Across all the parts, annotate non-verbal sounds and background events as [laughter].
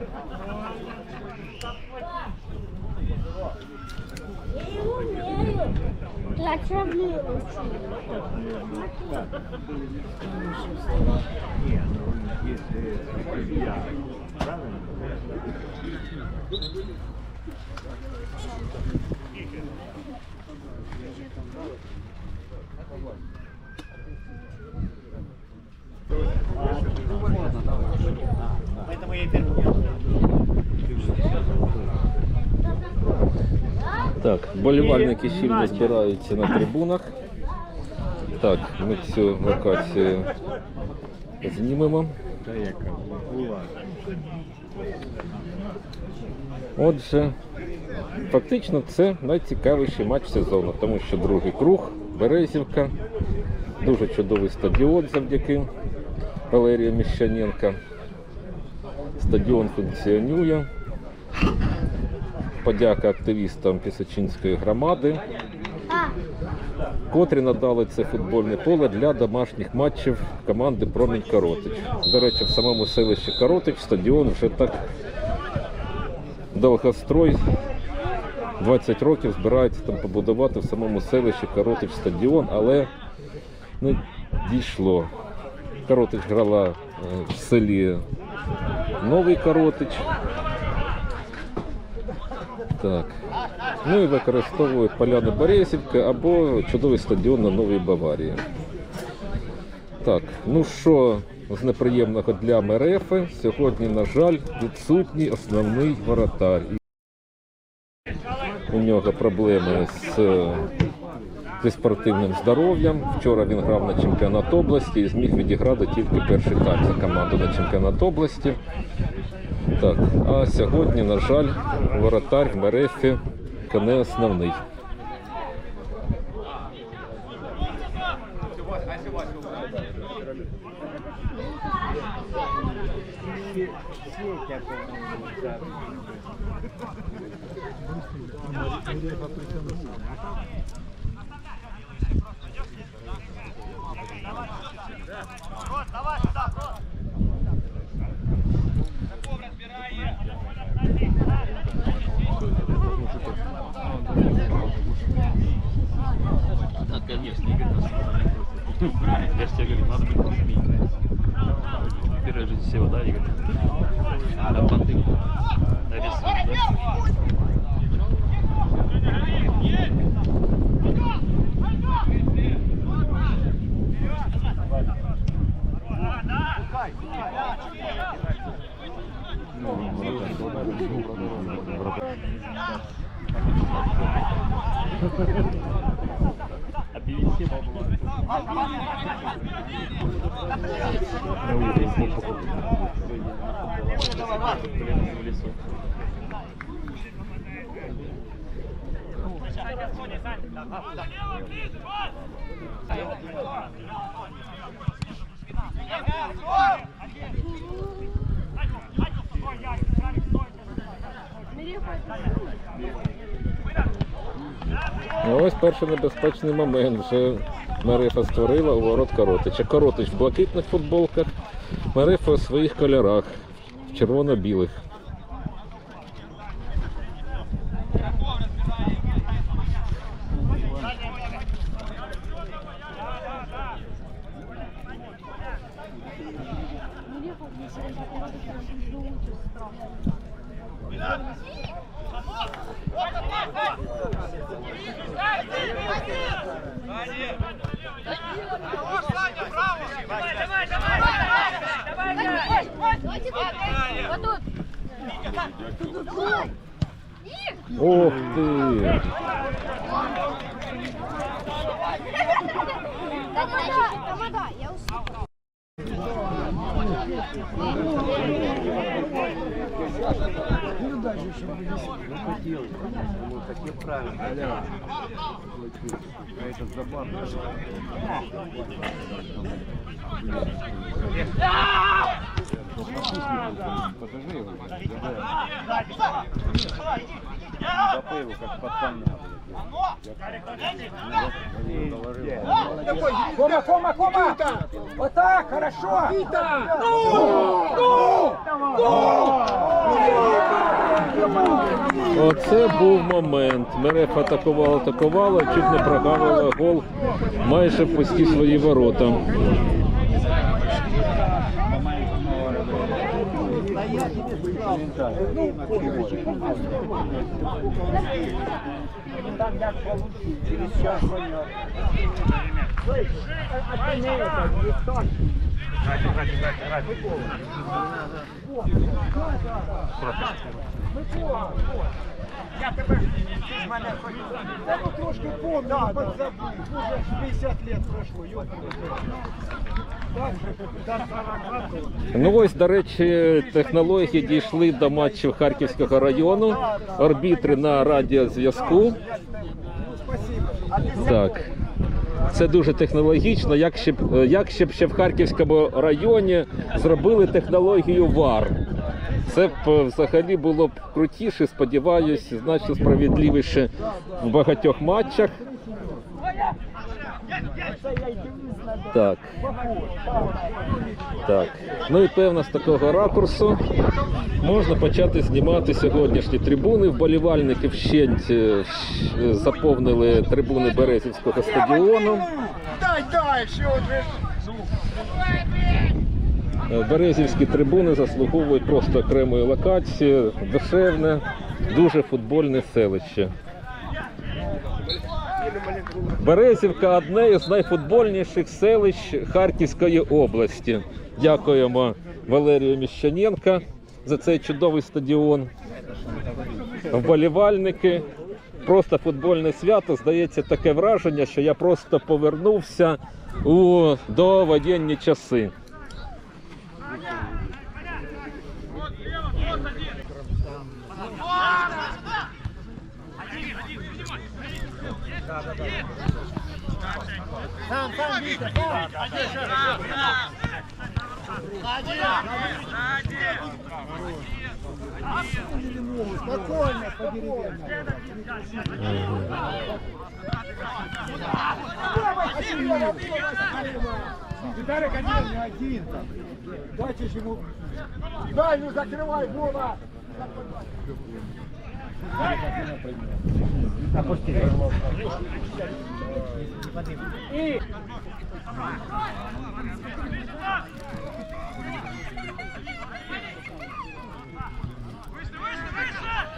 Я его умею. Я травлю Не, ну если я правильно Поэтому я и Так, болівальники щільно збираються на трибунах. Так, ми цю локацію знімемо. Отже, фактично це найцікавіший матч сезону, тому що другий круг, Березівка, дуже чудовий стадіон завдяки Валерію Міщаненка. Стадіон функціонує. Подяка активістам Пісочинської громади, котрі надали це футбольне поле для домашніх матчів команди Промінь Коротич. До речі, в самому селищі Коротич стадіон вже так довгострой 20 років збирається там побудувати в самому селищі Коротич стадіон, але не дійшло. Коротич грала е, в селі Новий Коротич. Так. Ну і використовують поляни Борисівки або чудовий стадіон на Новій Баварії. Так, ну що з неприємного для Мерефи, сьогодні, на жаль, відсутній основний воротар. У нього проблеми з, зі спортивним здоров'ям. Вчора він грав на чемпіонат області і зміг відіграти тільки перший тайм за команду на чемпіонат області. Так, а сьогодні, на жаль, воротар в Мерефі не основний. Да, конечно, Игорь Я же тебе говорю, надо быть посмейкой. Первая жизнь всего, да, Игорь? А понты нарисуют, да? А PVC в лесу. Ну, ось перший небезпечний момент. Вже Марифа створила у ворот Коротича. Коротич в блакитних футболках, Марифа у своїх кольорах, в червоно-білих. Ох ти! Помогай, я устал. Такие правильно. А это забавно. Покажи его. Его как пацана. Кома, Кома, Кома! Вот так, хорошо! Ну! Ну! Ну! Оце був момент. Мереф атакувала, атакувала, чуть не прогавила гол майже в пусті свої ворота. Да ну трошки помню, да, подзабыл. Уже 60 лет прошло, ёпта. Так же, так же, Ну ось, до речі, технології дійшли до матчів Харківського району. Арбітри на радіозв'язку. Так. Це дуже технологічно. Як ще, б- як ще б ще в Харківському районі зробили технологію ВАР. Це б е, взагалі було б крутіше, сподіваюсь, значно справедливіше в багатьох матчах. Так. Так. Ну і певно з такого ракурсу можна почати знімати сьогоднішні трибуни. Вболівальники вщент е, заповнили трибуни Березівського стадіону. Дай. Е, Березівські трибуни заслуговують просто окремої локації, душевне, дуже футбольне селище. Березівка одне із найфутбольніших селищ Харківської області. Дякуємо Валерію Міщаненка за цей чудовий стадіон. Вболівальники. Просто футбольне свято. Здається, таке враження, що я просто повернувся у довоєнні часи. Там, там, Витя, там. Ходи, Спокойно, по-деревянному. Виталик один, не один. Дальше ему. Дальнюю закрывай, Вова.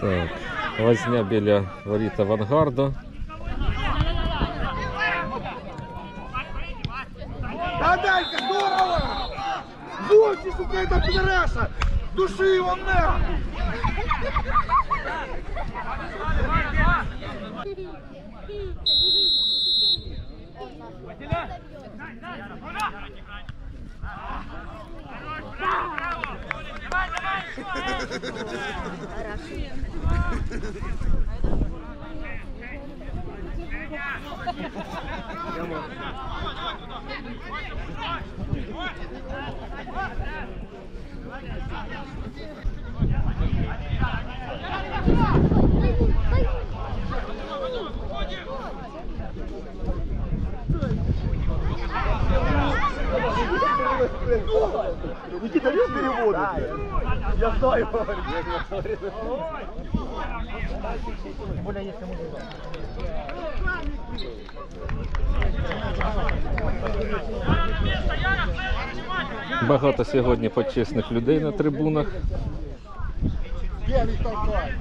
Так, возня біля воріт авангарду. Да дай-ка, здорово! Будьте, сука, это пидораса! Души его нахуй! Come on. Никита, без перевода. Я знаю. Багато сьогодні почесних людей на трибунах. Белый толкай.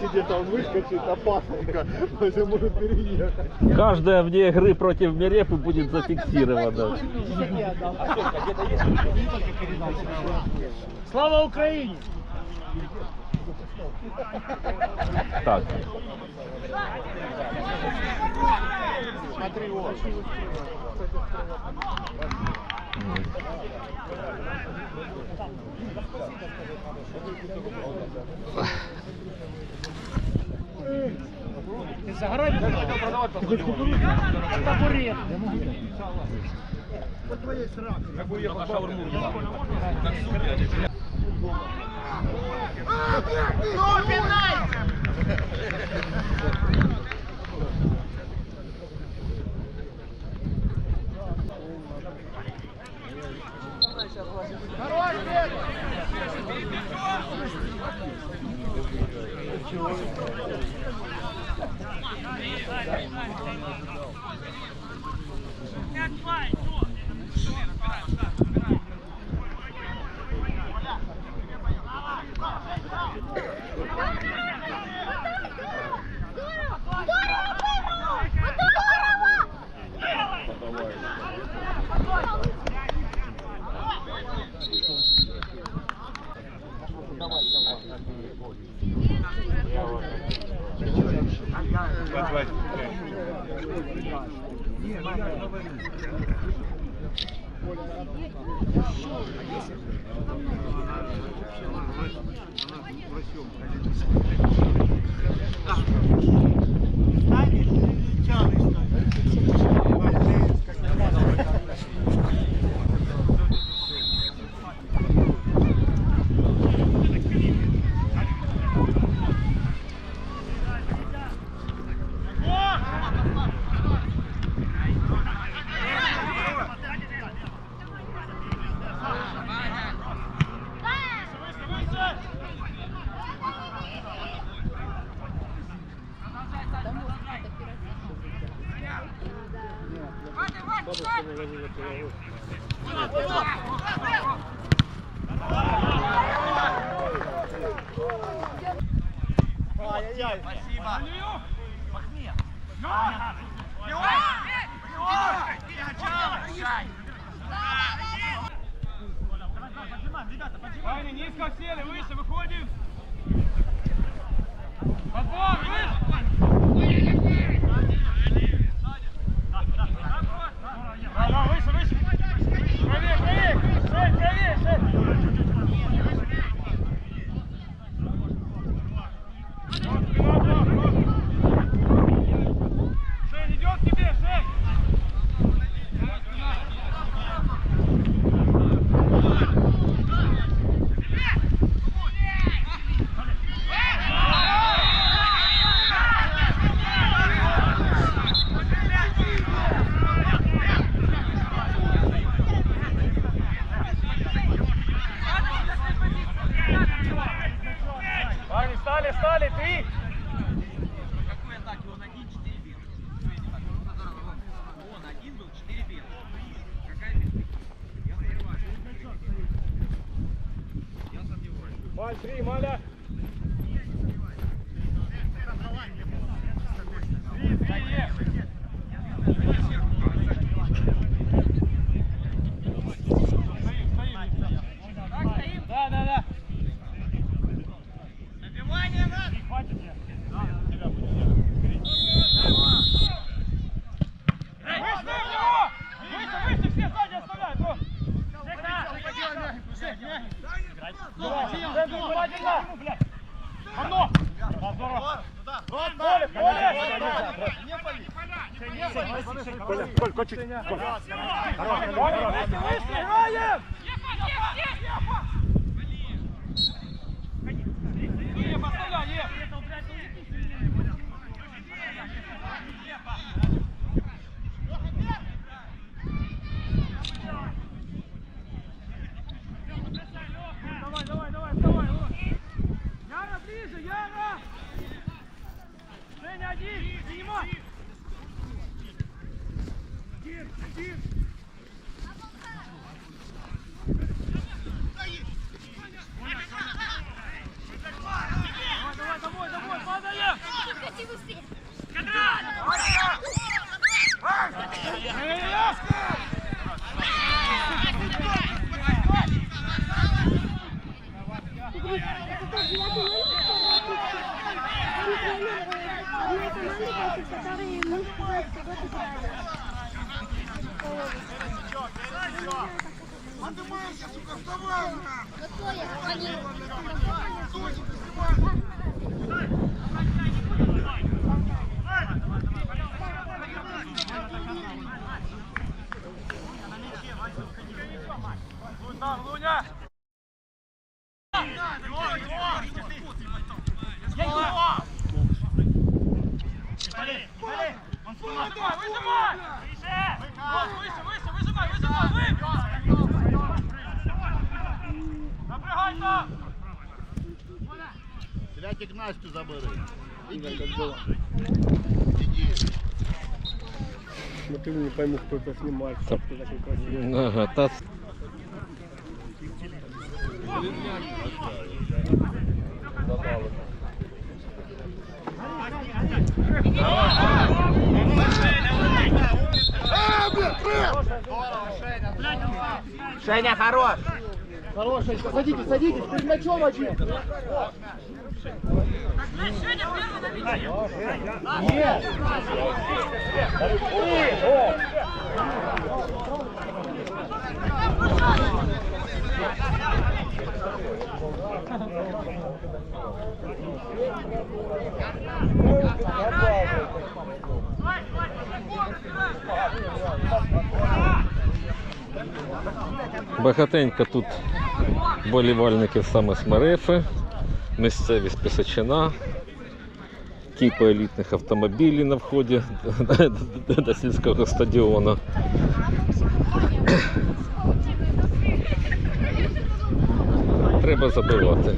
сидеть, а он выскочит опасненько, [laughs] если может переехать. Каждая вне игры против Мерепы будет зафиксирована. Слава Украине! Так. Смотри, вот. Ты загорай, табурет. Вот твоей сразу. Как бы уехал Ставишь, э, ты Коль, коль, чуть. Хорош, хорош, хорош. Граем! Давай, давай, давай, падає! Святик Настю забери. Иди. Иди. Смотри, не пойму, кто это снимает. Та- Ты такой красивый. Ага, та... Хорошенько, садитесь, садитесь, перед мячом один. Багатенько тут болівальників саме Смерефи, місцевість Пісачина, кіпа елітних автомобілів на вході до сільського стадіону. Треба забивати.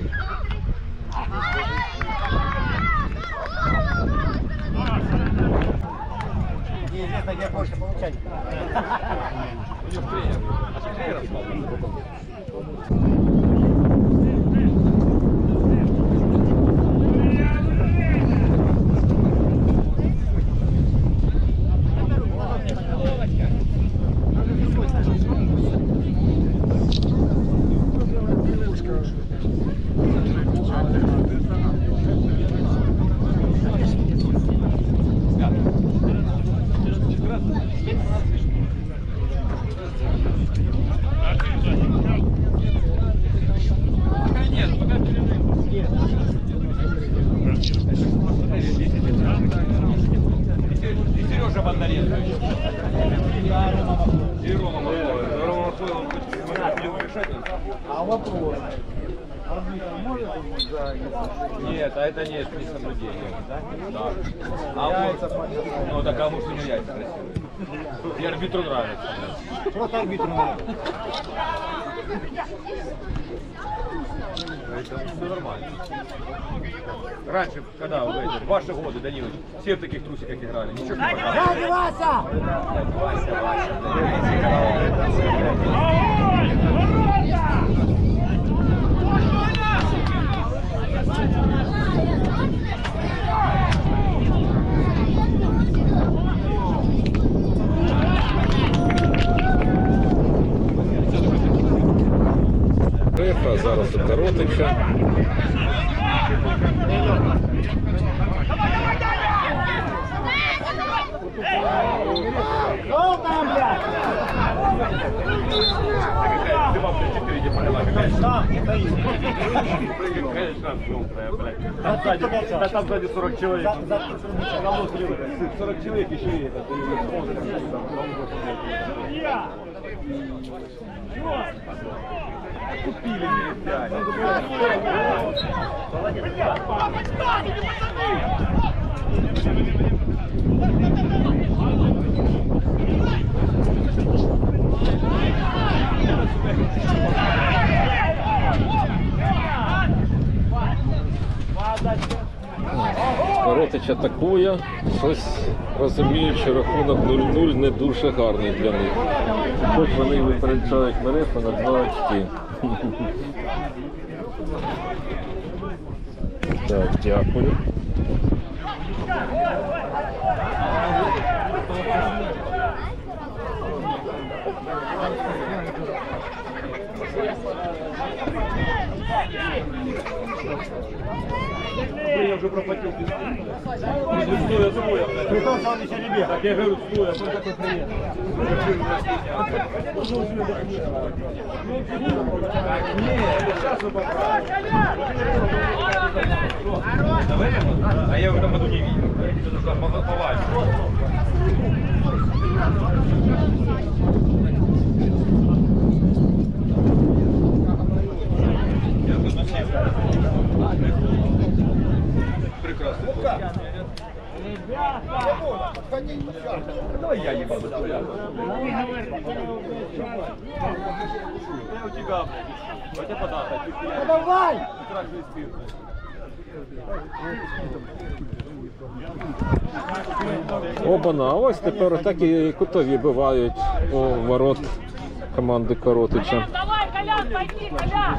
Неизвестно, все нормально. Раньше, когда в, эти, в ваши годы, Данилович, все в таких трусиках играли. Ничего не было. Дядя Вася! Вася, Вася. Рефа, зараз до Коротенка. Да там сзади 40 человек. 40 человек еще и это. Чего? Купили перед пять. Коротич атакує. Щось розумію, що рахунок 0-0 не дуже гарний для них. Хоч вони випереджають Мерефа на 2 очки. Так, дякую. Я уже проплатил. Стоя, стоя. Притом сам еще ребят. Так я говорю, стоя, что такое привет? А я в этом году не видел. Это там повально. Прекрасно. Давай я не буду. Я у тебя, блядь, хотя подахать. Ну давай! Страшный спирт. Обана, а ось тепер так і кутові бувають у ворот команди Коротича. Давай, Колян, пойди, Колян!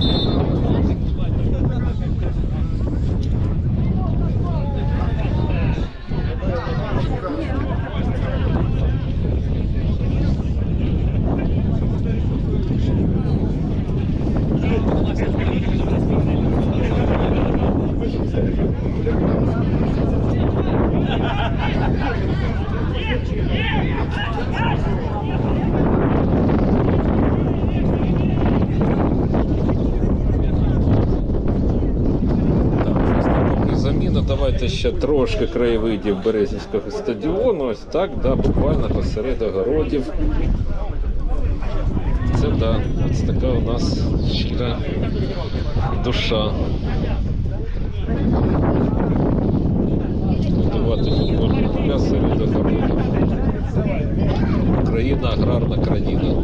Так, ще трошки краєвидів Березівського стадіону. Ось так, да, буквально посеред огородів. Це да, ось така у нас щира душа. Готувати футбольні поля серед огородів. Україна аграрна країна.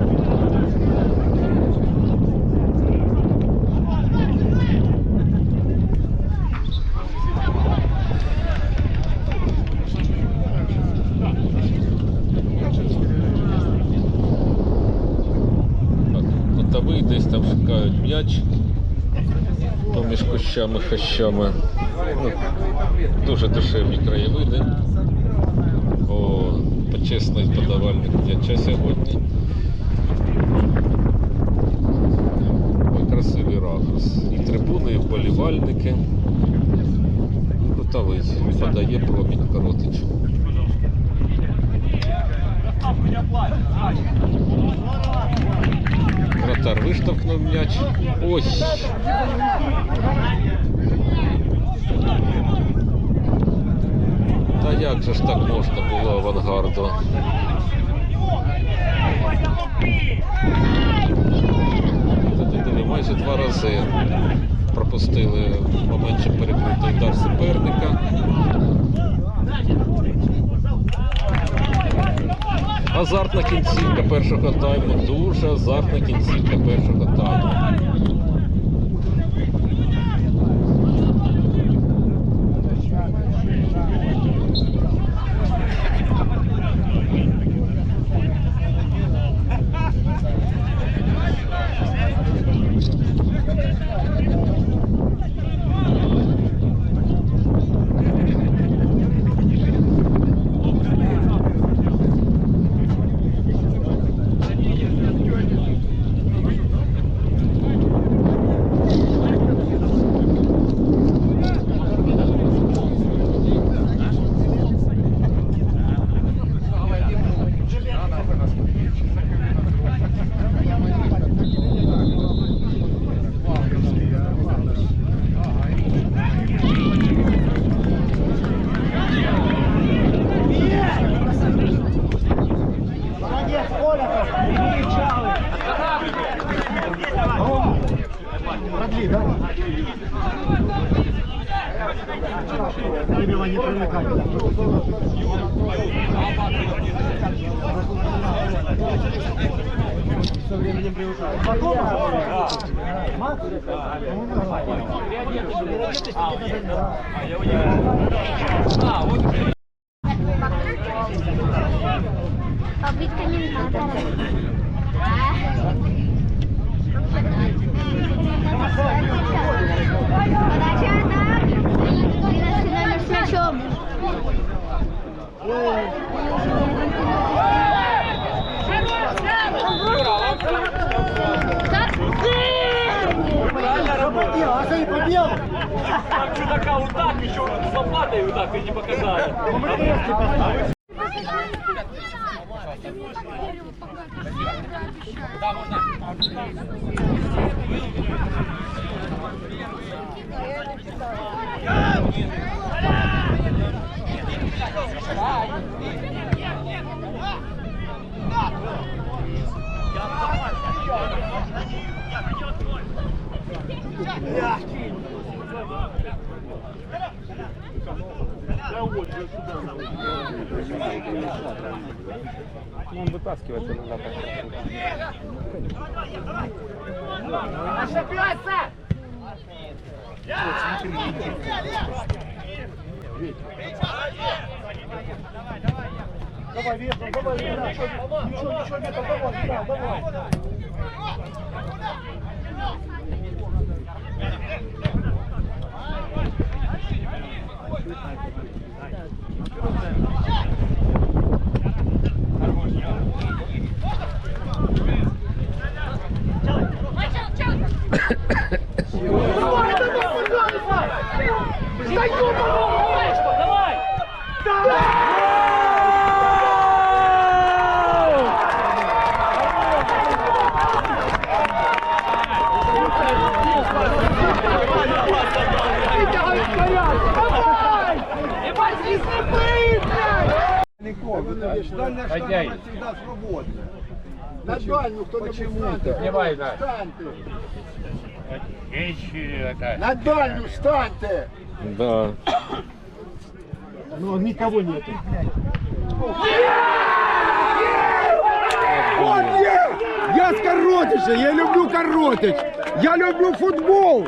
Так, Кутовий десь там шукають м'яч поміж кущами хащами. Ну, дуже душевні краєвиди. О, почесний подавальник м'яча сьогодні. Красивий ракурс. І трибуни, і вболівальники. І подає промінь коротич. Вратар виштовхнув м'яч. Ось. Та як же ж так можна було авангарду? Майже два рази пропустили в моменті перекритий удар суперника. Азартна кінцівка першого тайму. Дуже азартна кінцівка першого тайму. Побыть комментатором. А за и побел! Там чудака вот так еще с лопатой вот так и не показали. Он вытаскивает иногда. Давай, Ветров, давай, Ветров. Ничего, ничего, Ветров, давай, да, давай. На дальнюю кто-нибудь встаньте. Снимай, да. Встаньте. На дальнюю встаньте. Да. Но никого нету. Я с коротыша, я люблю коротыч. Я люблю футбол.